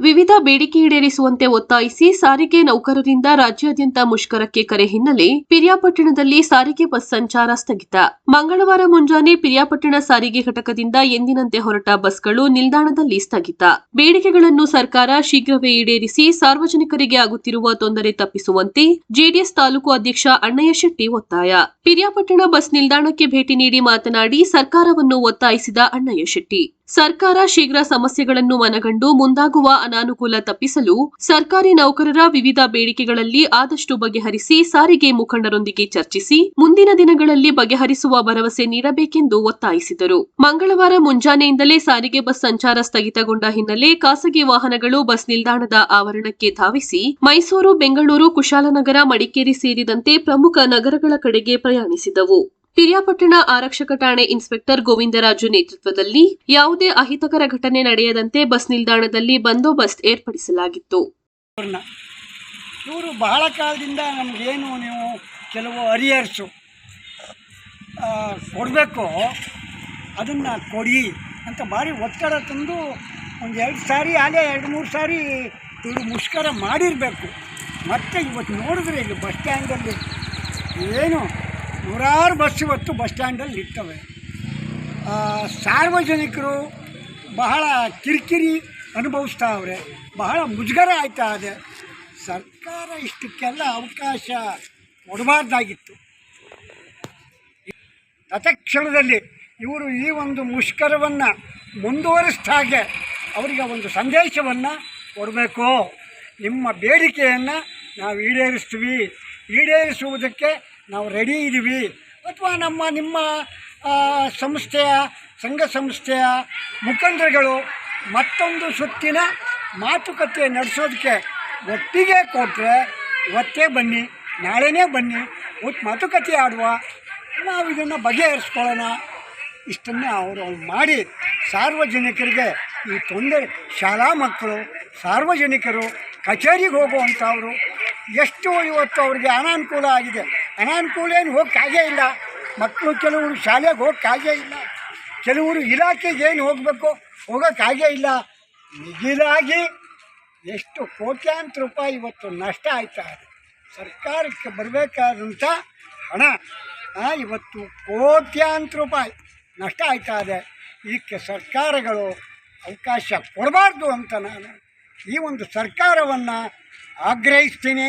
ವಿವಿಧ ಬೇಡಿಕೆ ಈಡೇರಿಸುವಂತೆ ಒತ್ತಾಯಿಸಿ ಸಾರಿಗೆ ನೌಕರರಿಂದ ರಾಜ್ಯಾದ್ಯಂತ ಮುಷ್ಕರಕ್ಕೆ ಕರೆ ಹಿನ್ನೆಲೆ ಪಿರಿಯಾಪಟ್ಟಣದಲ್ಲಿ ಸಾರಿಗೆ ಬಸ್ ಸಂಚಾರ ಸ್ಥಗಿತ. ಮಂಗಳವಾರ ಮುಂಜಾನೆ ಪಿರಿಯಾಪಟ್ಟಣ ಸಾರಿಗೆ ಘಟಕದಿಂದ ಎಂದಿನಂತೆ ಹೊರಟ ಬಸ್ಗಳು ನಿಲ್ದಾಣದಲ್ಲಿ ಸ್ಥಗಿತ. ಬೇಡಿಕೆಗಳನ್ನು ಸರ್ಕಾರ ಶೀಘ್ರವೇ ಈಡೇರಿಸಿ ಸಾರ್ವಜನಿಕರಿಗೆ ಆಗುತ್ತಿರುವ ತೊಂದರೆ ತಪ್ಪಿಸುವಂತೆ ಜೆಡಿಎಸ್ ತಾಲೂಕು ಅಧ್ಯಕ್ಷ ಅಣ್ಣಯ್ಯ ಶೆಟ್ಟಿ ಒತ್ತಾಯ. ಪಿರಿಯಾಪಟ್ಟಣ ಬಸ್ ನಿಲ್ದಾಣಕ್ಕೆ ಭೇಟಿ ನೀಡಿ ಮಾತನಾಡಿ ಸರ್ಕಾರವನ್ನು ಒತ್ತಾಯಿಸಿದ ಅಣ್ಣಯ್ಯ ಶೆಟ್ಟಿ. ಸರ್ಕಾರ ಶೀಘ್ರ ಸಮಸ್ಯೆಗಳನ್ನು ಮನಗಂಡು ಮುಂದಾಗುವ ಅನಾನುಕೂಲ ತಪ್ಪಿಸಲು ಸರ್ಕಾರಿ ನೌಕರರ ವಿವಿಧ ಬೇಡಿಕೆಗಳಲ್ಲಿ ಆದಷ್ಟು ಬಗೆಹರಿಸಿ ಸಾರಿಗೆ ಮುಖಂಡರೊಂದಿಗೆ ಚರ್ಚಿಸಿ ಮುಂದಿನ ದಿನಗಳಲ್ಲಿ ಬಗೆಹರಿಸುವ ಭರವಸೆ ನೀಡಬೇಕೆಂದು ಒತ್ತಾಯಿಸಿದರು. ಮಂಗಳವಾರ ಮುಂಜಾನೆಯಿಂದಲೇ ಸಾರಿಗೆ ಬಸ್ ಸಂಚಾರ ಸ್ಥಗಿತಗೊಂಡ ಹಿನ್ನೆಲೆ ಖಾಸಗಿ ವಾಹನಗಳು ಬಸ್ ನಿಲ್ದಾಣದ ಆವರಣಕ್ಕೆ ಧಾವಿಸಿ ಮೈಸೂರು, ಬೆಂಗಳೂರು, ಕುಶಾಲನಗರ, ಮಡಿಕೇರಿ ಸೇರಿದಂತೆ ಪ್ರಮುಖ ನಗರಗಳ ಕಡೆಗೆ ಪ್ರಯಾಣಿಸಿದವು. ಪಿರಿಯಾಪಟ್ಟಣ ಆರಕ್ಷಕ ಠಾಣೆ ಇನ್ಸ್ಪೆಕ್ಟರ್ ಗೋವಿಂದರಾಜು ನೇತೃತ್ವದಲ್ಲಿ ಯಾವುದೇ ಅಹಿತಕರ ಘಟನೆ ನಡೆಯದಂತೆ ಬಸ್ ನಿಲ್ದಾಣದಲ್ಲಿ ಬಂದೋಬಸ್ತ್ ಏರ್ಪಡಿಸಲಾಗಿತ್ತು. ಇವರು ಬಹಳ ಕಾಲದಿಂದ ನಮಗೇನು ನೀವು ಕೆಲವು ಅರಿಯರ್ಸು ಕೊಡಬೇಕು, ಅದನ್ನು ಕೊಡಿ ಅಂತ ಭಾರಿ ಒತ್ತಡ ತಂದು ಒಂದು ಎರಡು ಸಾರಿ ಆಲೇ ಎರಡು ಮೂರು ಸಾರಿ ಇವರು ಮುಷ್ಕರ ಮಾಡಿರಬೇಕು. ಮತ್ತೆ ಇವತ್ತು ನೋಡಿದ್ರೆ ಇಲ್ಲಿ ಬಸ್ ಸ್ಟ್ಯಾಂಡಲ್ಲಿ ಏನು ನೂರಾರು ಬಸ್ ಇವತ್ತು ಬಸ್ ಸ್ಟ್ಯಾಂಡಲ್ಲಿ ಆ, ಸಾರ್ವಜನಿಕರು ಬಹಳ ಕಿರಿಕಿರಿ ಅನುಭವಿಸ್ತಾವ್ರೆ ಬಹಳ ಮುಜುಗರ ಆಯ್ತಾ ಇದೆ. ಸರ್ಕಾರ ಇಷ್ಟಕ್ಕೆಲ್ಲ ಅವಕಾಶ ಕೊಡಬಾರ್ದಾಗಿತ್ತು. ತಕ್ಷಣದಲ್ಲಿ ಇವರು ಈ ಒಂದು ಮುಷ್ಕರವನ್ನು ಮುಂದುವರಿಸಿದ ಹಾಗೆ ಅವರಿಗೆ ಒಂದು ಸಂದೇಶವನ್ನು ಕೊಡಬೇಕು. ನಿಮ್ಮ ಬೇಡಿಕೆಯನ್ನು ನಾವು ಈಡೇರಿಸ್ತೀವಿ. ಈಡೇರಿಸುವುದಕ್ಕೆ ನಾವು ರೆಡಿ ಇದ್ದೀವಿ. ಅಥವಾ ನಮ್ಮ, ನಿಮ್ಮ ಸಂಸ್ಥೆಯ, ಸಂಘ ಸಂಸ್ಥೆಯ ಮುಖಂಡರುಗಳು ಮತ್ತೊಂದು ಸುತ್ತಿನ ಮಾತುಕತೆ ನಡೆಸೋದಕ್ಕೆ ಒಟ್ಟಿಗೆ ಕೊಟ್ಟರೆ ಇವತ್ತೇ ಬನ್ನಿ, ನಾಳೆನೇ ಬನ್ನಿ, ಒಟ್ಟು ಮಾತುಕತೆ ಆಡುವ, ನಾವು ಇದನ್ನು ಬಗೆಹರಿಸ್ಕೊಳ್ಳೋಣ. ಇಷ್ಟನ್ನು ಅವರು ಮಾಡಿ ಸಾರ್ವಜನಿಕರಿಗೆ ಈ ತೊಂದರೆ, ಶಾಲಾ ಮಕ್ಕಳು, ಸಾರ್ವಜನಿಕರು, ಕಚೇರಿಗೆ ಹೋಗುವಂಥವರು, ಎಷ್ಟು ಇವತ್ತು ಅವರಿಗೆ ಅನಾನುಕೂಲ ಆಗಿದೆ. ಅನಾನುಕೂಲ ಏನು ಹೋಗೋಕ್ಕಾಗೇ ಇಲ್ಲ. ಮಕ್ಕಳು ಕೆಲವರು ಶಾಲೆಗೆ ಹೋಗೋಕ್ಕಾಗೇ ಇಲ್ಲ. ಕೆಲವರು ಇಲಾಖೆಗೆ ಏನು ಹೋಗಬೇಕು? ಹೋಗೋಕ್ಕಾಗೇ ಇಲ್ಲ. ಮಿಗಿಲಾಗಿ ಎಷ್ಟು ಕೋಟ್ಯಾಂತರ ರೂಪಾಯಿ ಇವತ್ತು ನಷ್ಟ ಆಯ್ತಾ ಇದೆ. ಸರ್ಕಾರಕ್ಕೆ ಬರಬೇಕಾದಂಥ ಹಣ ಇವತ್ತು ಕೋಟ್ಯಾಂತರ ರೂಪಾಯಿ ನಷ್ಟ ಆಯ್ತಾ ಇದೆ. ಇದಕ್ಕೆ ಸರ್ಕಾರಗಳು ಅವಕಾಶ ಕೊಡಬಾರ್ದು ಅಂತ ನಾನು ಈ ಒಂದು ಸರ್ಕಾರವನ್ನು ಆಗ್ರಹಿಸ್ತೀನಿ.